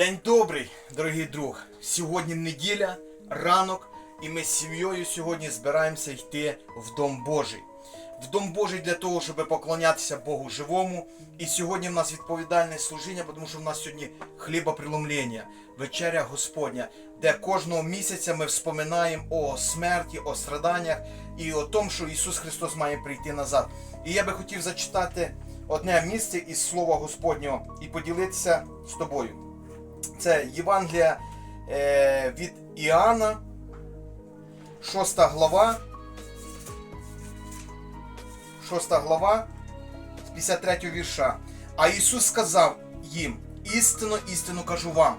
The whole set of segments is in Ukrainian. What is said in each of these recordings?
День добрий, дорогий друг. Сьогодні неділя, ранок, і ми з сім'єю сьогодні збираємося йти в Дом Божий. В Дом Божий для того, щоб поклонятися Богу живому. І сьогодні в нас відповідальне служіння, тому що в нас сьогодні хлібопреломлення, вечеря Господня, де кожного місяця ми вспоминаємо о смерті, о страданнях і о тому, що Ісус Христос має прийти назад. І я би хотів зачитати одне місце із Слова Господнього і поділитися з тобою. Це Євангелія е, від Іоанна, 6 глава. 6 глава з 53 вірша. А Ісус сказав їм: істинно, істинно кажу вам.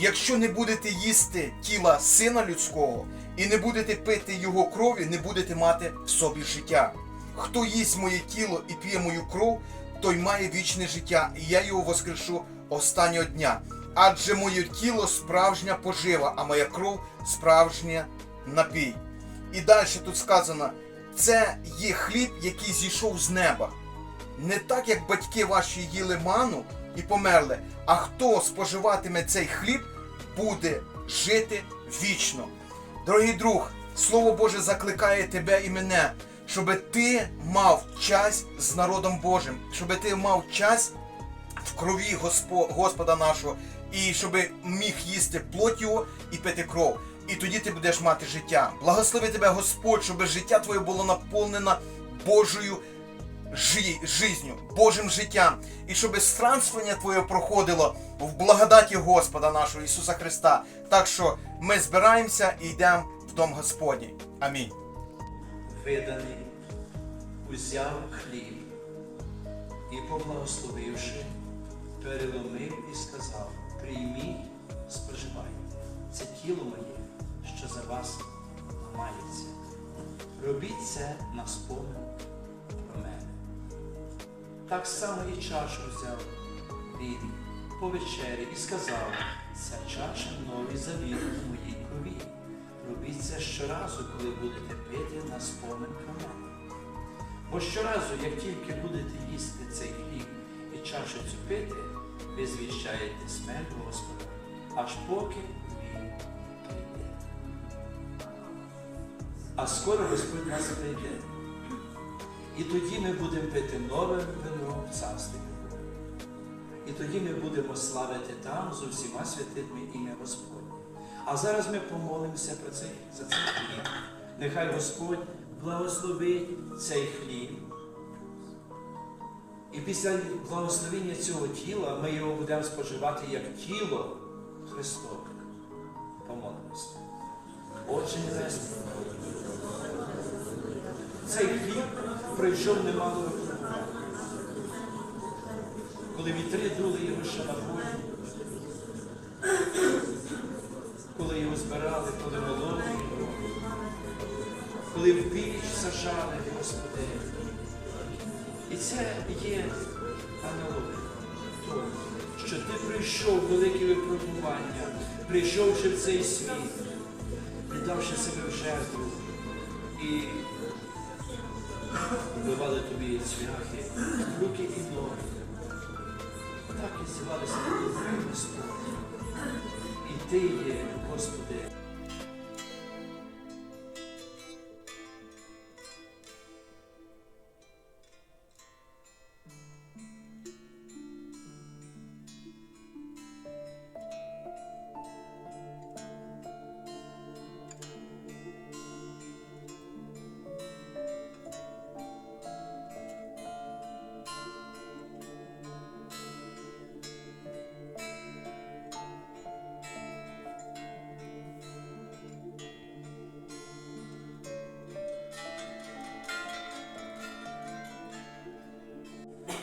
Якщо не будете їсти тіла Сина Людського і не будете пити Його крові, не будете мати в собі життя. Хто їсть моє тіло і п'є мою кров, той має вічне життя, і я його воскрешу останнього дня. Адже моє тіло справжня пожива, а моя кров справжня напій. І далі тут сказано: це є хліб, який зійшов з неба. Не так, як батьки ваші їли ману і померли, а хто споживатиме цей хліб, буде жити вічно. Дорогий друг, Слово Боже закликає тебе і мене, щоб ти мав час з народом Божим, щоб ти мав час в крові Госпо- Господа нашого, і щоб міг їсти плоть його і пити кров. І тоді ти будеш мати життя. Благослови тебе Господь, щоб життя твоє було наповнено Божою жи- жизнью, Божим життям. І щоб странствування твоє проходило в благодаті Господа нашого Ісуса Христа. Так що ми збираємося і йдемо в дом Господній. Амінь. виданий, узяв хліб і, поблагословивши, переломив і сказав: прийміть, споживайте, це тіло моє, що за вас ламається. Робіть це на спомин про мене. Так само і чашу взяв він по вечері і сказав, ця чаша новий завіт у моїй крові. Робіть це щоразу, коли будете пити на спомин про мене. Бо щоразу, як тільки будете їсти цей хліб і чашу цю пити, ви звіщаєте смерть Господа, аж поки він прийде. А скоро Господь нас прийде. І тоді ми будемо пити нове вино в царстві І тоді ми будемо славити там з усіма святими ім'я Господнє. А зараз ми помолимося про цей, за цей хліб. Нехай Господь благословить цей хліб. І після благословення цього тіла ми його будемо споживати як тіло Христове. Помолимося. Отче Небесний, цей хліб пройшов немало. Коли вітри дули його ще на полі, коли його збирали, коли мололи його, коли в піч сажали, Господи. І це є аналогія того, що ти прийшов велике випробування, прийшовши в цей світ, віддавши себе в жертву і вбивали тобі цвяхи, руки і ноги. Так і зівалися тобі, Господь. І ти є, Господи.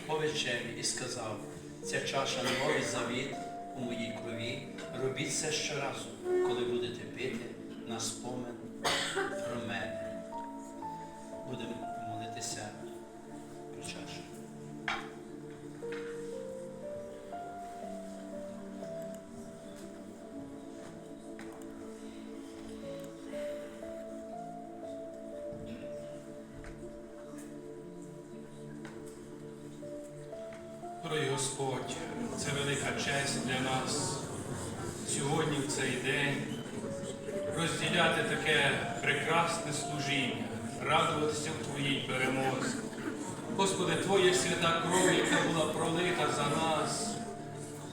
По і сказав, ця чаша новий завіт у моїй крові. Робіть це щоразу, коли будете пити на спомин про мене. Будемо молитися Дорогий Господь, це велика честь для нас сьогодні в цей день розділяти таке прекрасне служіння, радуватися в Твоїй перемозі. Господи, Твоя свята кров, яка була пролита за нас.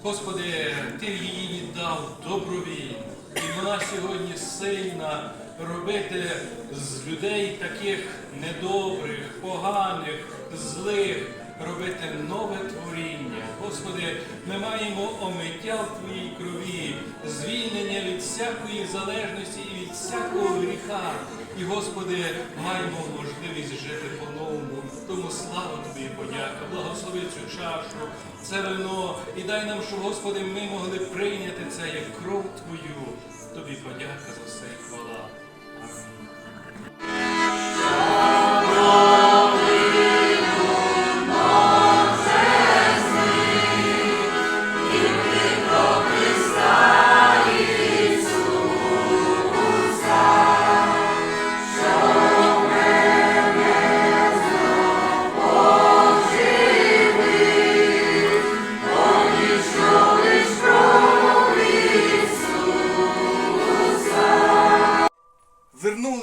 Господи, Ти її віддав добровільно. І вона сьогодні сильна робити з людей таких недобрих, поганих, злих, робити нове творіння. Господи, ми маємо омиття в Твоїй крові, звільнення від всякої залежності і від всякого гріха. І, Господи, маємо можливість жити по-новому. Тому слава Тобі подяка, благослови цю чашу, це вино, і дай нам, щоб, Господи, ми могли прийняти це як кров Твою. Тобі подяка за все і хвала.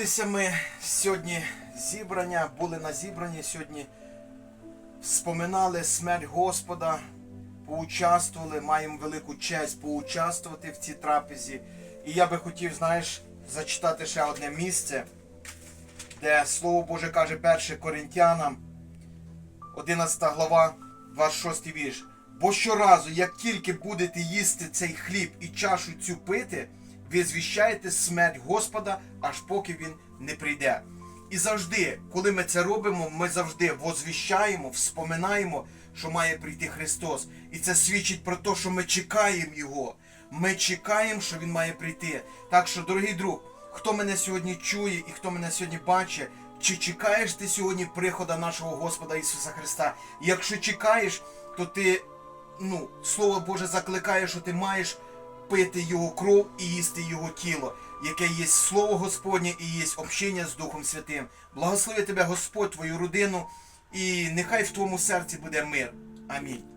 Вернулися ми сьогодні зібрання, були на зібранні сьогодні, споминали смерть Господа, поучаствували, маємо велику честь поучаствувати в цій трапезі. І я би хотів, знаєш, зачитати ще одне місце, де Слово Боже каже 1 Коринтянам, 11 глава, 26 вірш. Бо щоразу, як тільки будете їсти цей хліб і чашу цю пити, ви звіщаєте смерть Господа, аж поки він не прийде. І завжди, коли ми це робимо, ми завжди возвіщаємо, вспоминаємо, що має прийти Христос. І це свідчить про те, що ми чекаємо Його. Ми чекаємо, що Він має прийти. Так що, дорогий друг, хто мене сьогодні чує і хто мене сьогодні бачить, чи чекаєш ти сьогодні прихода нашого Господа Ісуса Христа? Якщо чекаєш, то ти, ну, Слово Боже закликає, що ти маєш пити Його кров і їсти Його тіло, яке є Слово Господнє і є общення з Духом Святим. Благослови тебе Господь, твою родину, і нехай в твоєму серці буде мир. Амінь.